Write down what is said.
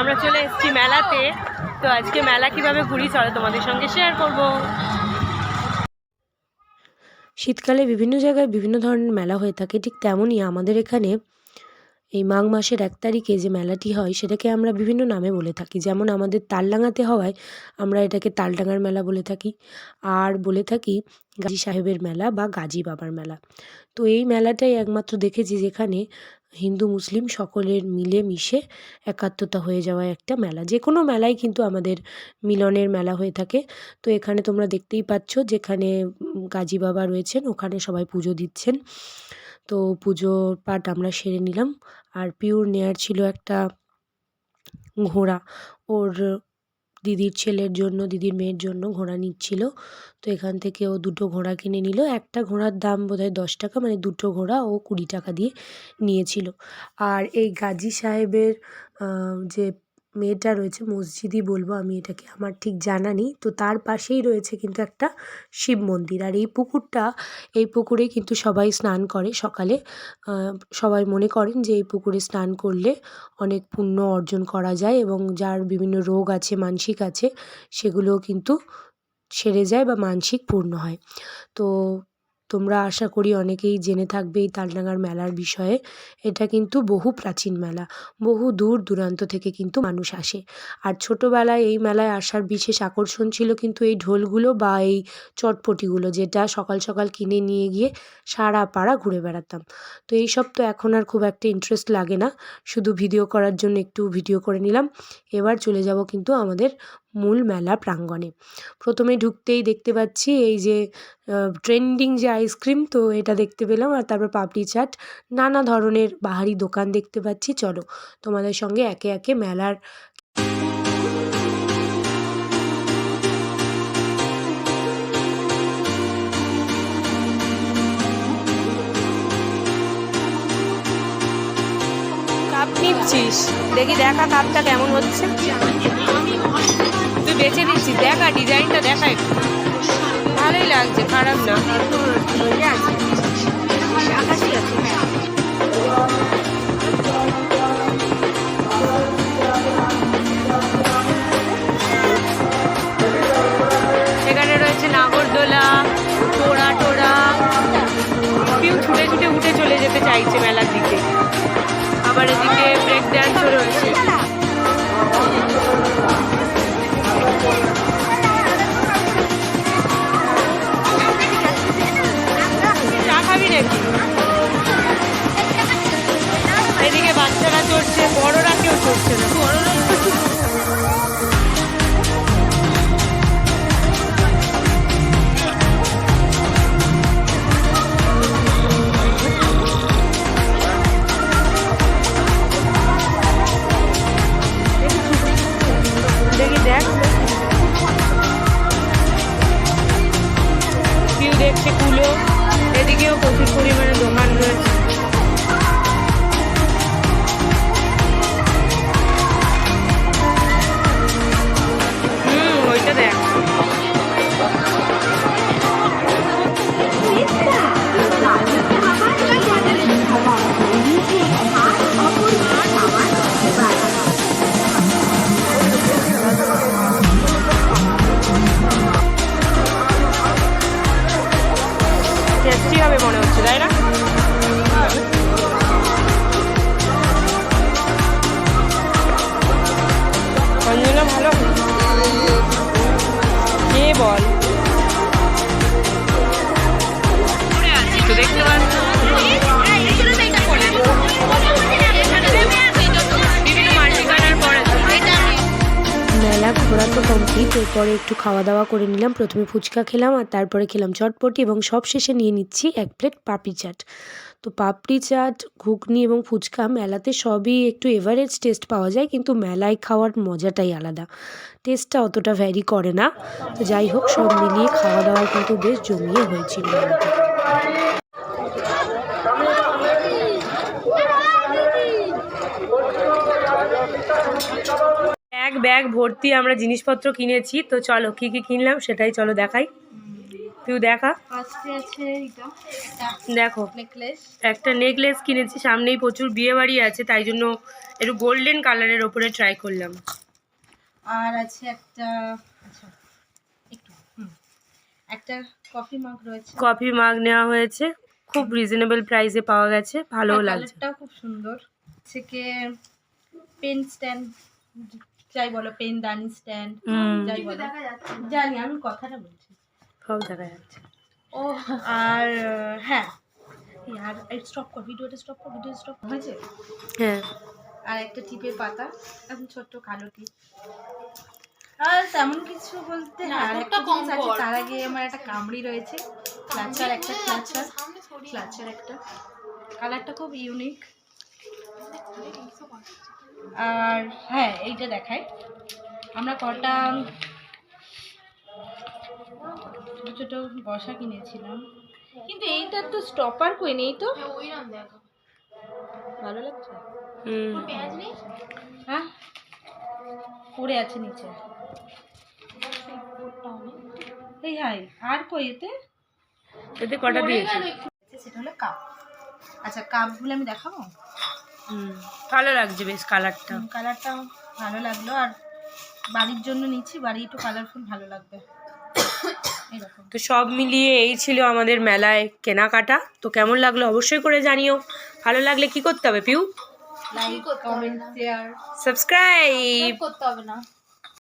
আমরা চলে এসেছি মেলাতে। তো আজকে মেলা কীভাবে ঘুরি, চলো তোমাদের সঙ্গে শেয়ার করব। শীতকালে বিভিন্ন জায়গায় বিভিন্ন ধরনের মেলা হয়ে থাকে, ঠিক তেমনই আমাদের এখানে এই মাঘ মাসের এক তারিখে যে মেলাটি হয়, সেটাকে আমরা বিভিন্ন নামে বলে থাকি। যেমন আমাদের তালডাঙাতে হওয়ায় আমরা এটাকে তালডাঙার মেলা বলে থাকি। আর বলে থাকি গাজী সাহেবের মেলা বা গাজী বাবার মেলা। তো এই মেলাটাই একমাত্র দেখেছি যেখানে হিন্দু মুসলিম সকলের মিলে মিশে একাত্মতা হয়ে যাওয়া একটা মেলা। যে কোনো মেলায় কিন্তু আমাদের মিলনের মেলা হয়ে থাকে। তো এখানে তোমরা দেখতেই পাচ্ছ যেখানে গাজী বাবা রয়েছেন, ওখানে সবাই পুজো দিচ্ছেন। তো পুজো পাঠ আমরা সেরে নিলাম। আর পিওর নেয়ার ছিল একটা ঘোড়া। ওর দিদির ছেলের জন্য, দিদির মেয়ের জন্য ঘোড়া নিচ্ছিল। তো এখান থেকে ও দুটো ঘোড়া কিনে নিল। একটা ঘোড়ার দাম বোধ হয় দশ টাকা মানে দুটো ঘোড়া ও কুড়ি টাকা দিয়ে নিয়েছিল। আর এই গাজী সাহেবের যে মেয়েটা রয়েছে মসজিদই বলব আমি এটাকে, আমার ঠিক জানা নেই। তো তার পাশেই রয়েছে কিন্তু একটা শিব মন্দির। আর এই পুকুরটা, এই পুকুরে কিন্তু সবাই স্নান করে সকালে। সবাই মনে করেন যে এই পুকুরে স্নান করলে অনেক পুণ্য অর্জন করা যায় এবং যার বিভিন্ন রোগ আছে, মানসিক আছে, সেগুলোও কিন্তু সেরে যায় বা মানসিক পূর্ণ হয়। তো তোমরা আশা করি অনেকেই জেনে থাকবে এই তালডাঙার মেলার বিষয়ে। এটা কিন্তু বহু প্রাচীন মেলা, বহু দূর দূরান্ত থেকে কিন্তু মানুষ আসে। আর ছোটোবেলায় এই মেলায় আসার বিশেষ আকর্ষণ ছিল কিন্তু এই ঢোলগুলো বা এই চটপটিগুলো যেটা সকাল সকাল কিনে নিয়ে গিয়ে সারা পাড়া ঘুরে বেড়াতাম। তো এইসব তো এখন আর খুব একটা ইন্টারেস্ট লাগে না। শুধু ভিডিও করার জন্য একটু ভিডিও করে নিলাম। এবার চলে যাব কিন্তু আমাদের মূল মেলা প্রাঙ্গণে। প্রথমে ঢুকতেই দেখতে পাচ্ছি এই যে ট্রেন্ডিং যে আইসক্রিম তো এটা দেখতে পেলাম আর তারপর পাপড়ি চাট, নানা ধরনের বাহারি দোকান দেখতে পাচ্ছি। চলো তোমাদের সঙ্গে একে একে মেলার নিচ্ছিস দেখি দেখা কাপটা কেমন হচ্ছে। তুই বেছে দিচ্ছিস দেখা, ডিজাইনটা দেখা একটু। ভালোই লাগছে, খারাপ না। সেখানে রয়েছে নাগরদোলা, টোড়া টোড়া। কেউ ছুটে ছুটে উঠে চলে যেতে চাইছে দিকে আবার এদিকে টেস্টি মনে হচ্ছে তাই না ভালো কে বল মেলা ঘোরা তো কমপ্লিট এরপরে একটু খাওয়া দাওয়া করে নিলাম। প্রথমে ফুচকা খেলাম আর তারপরে খেলাম চটপটি এবং সব শেষে নিয়ে নিচ্ছি এক প্লেট পাপড়ি চাট। তো পাপড়ি চাট, ঘুগনি এবং ফুচকা মেলাতে সবই একটু এভারেজ টেস্ট পাওয়া যায়, কিন্তু মেলায় খাওয়ার মজাটাই আলাদা। টেস্টটা অতটা ভ্যারি করে না। তো যাই হোক, সব মিলিয়ে খাওয়া দাওয়া কিন্তু বেশ জমিয়ে হয়েছিল ব্যাগ ভর্তি আমরা জিনিসপত্র কিনেছি তো চলো কি কি কিনলাম সেটাই চলো দেখাই। তুই দেখা। দেখো একটা নেকলেস কিনেছি সামনেই প্রচুর বিয়ে বাড়ি আছে তাই জন্য একটু গোল্ডেন কালারের ওপরে ট্রাই করলাম। আর আছে একটা আচ্ছা একটু কফি মাগ রয়েছে। কফি মাগ নেওয়া হয়েছে খুব রিজনেবল প্রাইসে পাওয়া গেছে ভালোও আর লাগছে। খুব সুন্দর। থেকে পেন স্ট্যান্ড যাই বলো পেন দানি স্ট্যান্ড যাই বলো। জানি আমি কথাটা বলছি। সব দেখা যাচ্ছে। ও আর হ্যাঁ। আর স্টপ কর ভিডিওটা স্টপ কর ভিডিও স্টপ হয়েছে? হ্যাঁ। আর একটা টিপের পাতা এখন ছোট্ট কালো টিপ। আর তেমন কিছু বলতে হ্যাঁ আর একটা জিনিস আছে তার আগে আমার একটা কামড়ি রয়েছে। ক্লাচার একটা ক্লাচার ক্লাচার একটা। কালারটা খুব ইউনিক আর হ্যাঁ এইটা দেখাই। আমরা কটা ছোট ছোট বসা কিনেছিলাম। কিন্তু এইটার তো স্টপার কই নেই তো? ভালো লাগছে? হ্যাঁ? পড়ে আছে নিচে। এই হাই আর কই এতে? এতে কটা দিয়েছে? সেটা হলো কাপ আচ্ছা কাপগুলো আমি দেখাবো? হুম ভালো লাগছে বেশ কালারটা কালারটা ভালো লাগল আর বাড়ির জন্য নিচ্ছি বাড়ি একটু কালারফুল ভালো লাগবে। তো সব মিলিয়ে এই ছিল আমাদের মেলায় কেনাকাটা। তো কেমন লাগল অবশ্যই করে জানিও। ভালো লাগলে কি করতে হবে পিউ? লাইক কমেন্ট শেয়ার সাবস্ক্রাইব করতে হবে না।